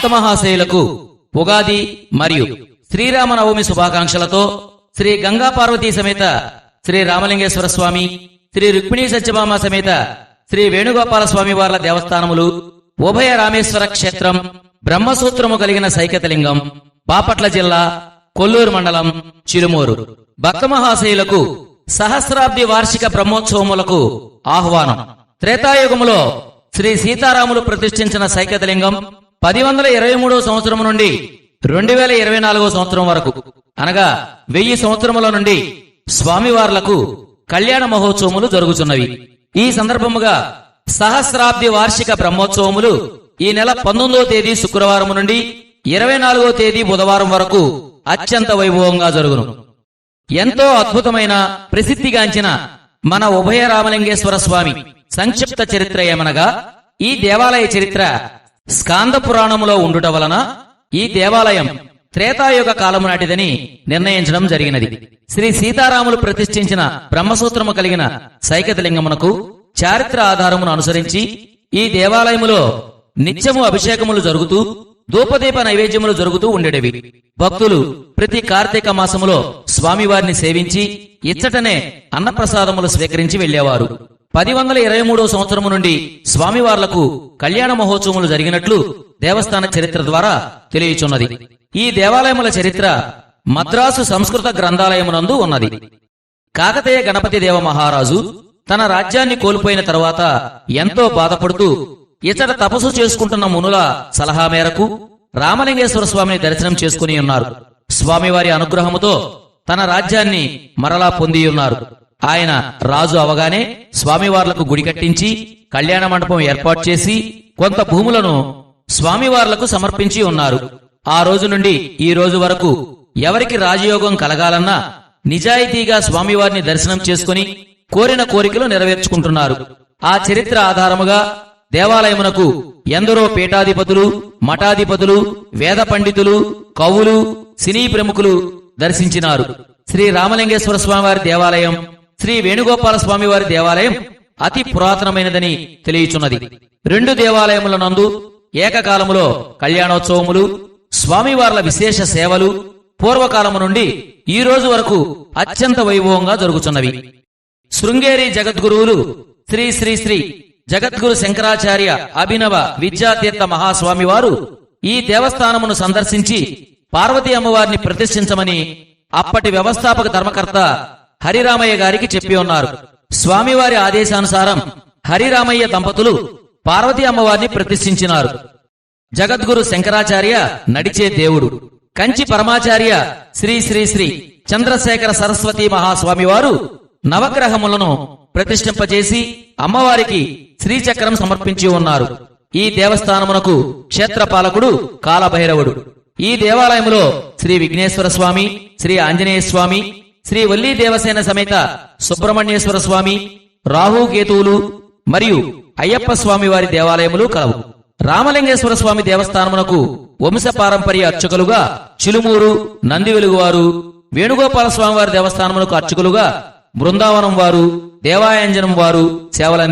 భక్తమహాశయులకు ఉగాది మరియు శ్రీరామనవమి శుభాకాంక్షలతో శ్రీ గంగా పార్వతీ సమేత శ్రీ రామలింగేశ్వర స్వామి శ్రీ రుక్మిణీ సత్యభామ సమేత శ్రీ వేణుగోపాల స్వామి వార్ల దేవస్థానములు ఉభయ రామేశ్వర క్షేత్రం బ్రహ్మసూత్రము కలిగిన సైకతలింగం బాపట్ల జిల్లా కొల్లూరు మండలం చిరుమూరు. భక్తమహాశయులకు సహస్రాబ్ది వార్షిక బ్రహ్మోత్సవములకు ఆహ్వానం. త్రేతాయుగములో శ్రీ సీతారాములు ప్రతిష్ఠించిన సైకతలింగం పది వందల ఇరవై మూడో సంవత్సరం నుండి రెండు వేల ఇరవై నాలుగో సంవత్సరం వరకు అనగా వెయ్యి సంవత్సరముల నుండి స్వామివార్లకు కళ్యాణ మహోత్సవములు జరుగుతున్నవి ఈ సందర్భముగా సహస్రాబ్ది వార్షిక బ్రహ్మోత్సవములు ఈ నెల పంతొమ్మిదవ తేదీ శుక్రవారం నుండి ఇరవై నాలుగో తేదీ బుధవారం వరకు అత్యంత వైభవంగా జరుగును. ఎంతో అద్భుతమైన ప్రసిద్ధిగాంచిన మన ఉభయ రామలింగేశ్వర స్వామి సంక్షిప్త చరిత్ర ఏమనగా ఈ దేవాలయ చరిత్ర స్కాంద పురాణములో ఉండుట వలన ఈ దేవాలయం త్రేతాయుగ కాలము నాటిదని నిర్ణయించడం జరిగినది. శ్రీ సీతారాములు ప్రతిష్ఠించిన బ్రహ్మసూత్రము కలిగిన సైకతలింగమునకు చారిత్ర ఆధారమును అనుసరించి ఈ దేవాలయములో నిత్యము అభిషేకములు జరుగుతూ ధూపదీప నైవేద్యములు జరుగుతూ ఉండేటివి. భక్తులు ప్రతి కార్తీక మాసములో స్వామివారిని సేవించి ఇచ్చటనే అన్నప్రసాదములు స్వీకరించి వెళ్ళేవారు పది వందల ఇరవై మూడో సంవత్సరము నుండి స్వామివార్లకు కళ్యాణ మహోత్సవములు జరిగినట్లు దేవస్థాన చరిత్ర ద్వారా తెలియచున్నది. ఈ దేవాలయముల చరిత్ర మద్రాసు సంస్కృత గ్రంథాలయమునందు ఉన్నది. కాకతీయ గణపతి దేవ మహారాజు తన రాజ్యాన్ని కోల్పోయిన తరువాత ఎంతో బాధపడుతూ ఇతర తపస్సు చేసుకుంటున్న మునుల సలహా మేరకు రామలింగేశ్వర స్వామిని దర్శనం చేసుకుని ఉన్నారు. స్వామివారి అనుగ్రహముతో తన రాజ్యాన్ని మరలా పొందియున్నారు. ఆయన రాజు అవగానే స్వామివార్లకు గుడి కట్టించి కళ్యాణ మండపం ఏర్పాటు చేసి కొంత భూములను స్వామివార్లకు సమర్పించి ఉన్నారు. ఆ రోజు నుండి ఈ రోజు వరకు ఎవరికి రాజయోగం కలగాలన్నా నిజాయితీగా స్వామివారిని దర్శనం చేసుకుని కోరిన కోరికలు నెరవేర్చుకుంటున్నారు. ఆ చరిత్ర ఆధారముగా దేవాలయమునకు ఎందరో పీఠాధిపతులు మఠాధిపతులు వేద పండితులు కవులు సినీ ప్రముఖులు దర్శించినారు. శ్రీ రామలింగేశ్వర స్వామివారి దేవాలయం శ్రీ వేణుగోపాల స్వామివారి దేవాలయం అతి పురాతనమైనదని తెలియచున్నది. రెండు దేవాలయముల నందు ఏకకాలములో కళ్యాణోత్సవములు స్వామివార్ల విశేష సేవలు పూర్వకాలము నుండి ఈ రోజు వరకు అత్యంత వైభవంగా జరుగుతున్నవి శృంగేరి జగద్గురువులు శ్రీ శ్రీ శ్రీ జగద్గురు శంకరాచార్య అభినవ విద్యాతీర్థ మహాస్వామివారు ఈ దేవస్థానమును సందర్శించి పార్వతీ అమ్మవారిని ప్రతిష్ఠించమని అప్పటి వ్యవస్థాపక ధర్మకర్త హరిరామయ్య గారికి చెప్పి ఉన్నారు. స్వామివారి ఆదేశానుసారం హరిరామయ్య దంపతులు పార్వతీ అమ్మవారిని ప్రతిష్ఠించినారు. జగద్గురు శంకరాచార్య నడిచే దేవుడు. కంచి పరమాచార్య శ్రీ శ్రీ శ్రీ చంద్రశేఖర సరస్వతి మహాస్వామివారు నవగ్రహములను ప్రతిష్ఠింపజేసి అమ్మవారికి శ్రీచక్రం సమర్పించి ఉన్నారు. ఈ దేవస్థానమునకు క్షేత్రపాలకుడు కాలభైరవుడు. ఈ దేవాలయములో శ్రీ విఘ్నేశ్వర స్వామి శ్రీ ఆంజనేయ స్వామి శ్రీ వల్లీ దేవసేన సమేత సుబ్రహ్మణ్యేశ్వర స్వామి రాహు కేతువులు మరియు అయ్యప్ప స్వామి వారి దేవాలయములు కలవు. రామలింగేశ్వర స్వామి దేవస్థానమునకు వంశ పారంపర్య అర్చకులుగా చిలుమూరు నంది వెలుగువారు వేణుగోపాల స్వామి వారి దేవస్థానమునకు అర్చకులుగా బృందావనం వారు దేవాయంజనం వారు సేవలంది